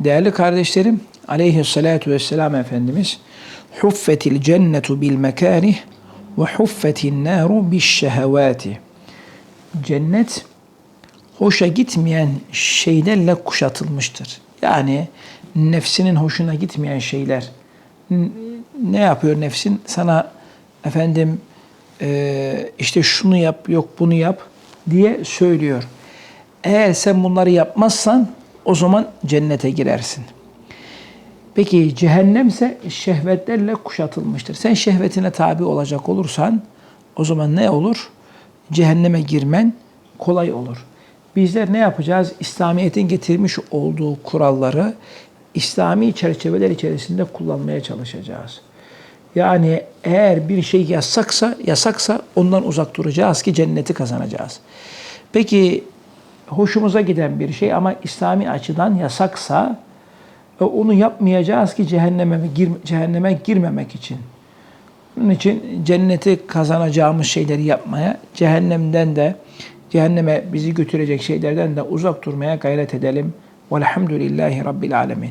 Değerli kardeşlerim, aleyhissalatu vesselam Efendimiz huffetil cennetu bil mekarih ve huffetin naru bis şehevati. Cennet hoşa gitmeyen şeylerle kuşatılmıştır. Yani nefsinin hoşuna gitmeyen şeyler. Ne yapıyor nefsin? Sana efendim eee, işte şunu yap, yok bunu yap diye söylüyor. Eğer sen bunları yapmazsan o zaman cennete girersin. Peki cehennemse şehvetlerle kuşatılmıştır. Sen şehvetine tabi olacak olursan o zaman ne olur? Cehenneme girmen kolay olur. Bizler ne yapacağız? İslamiyet'in getirmiş olduğu kuralları İslami çerçeveler içerisinde kullanmaya çalışacağız. Yani eğer bir şey yasaksa, yasaksa ondan uzak duracağız ki cenneti kazanacağız. Peki hoşumuza giden bir şey ama İslami açıdan yasaksa onu yapmayacağız ki cehenneme gir, cehenneme girmemek için. Bunun için cenneti kazanacağımız şeyleri yapmaya, cehennemden de cehenneme bizi götürecek şeylerden de uzak durmaya gayret edelim. Velhamdülillahi Rabbil Alemin.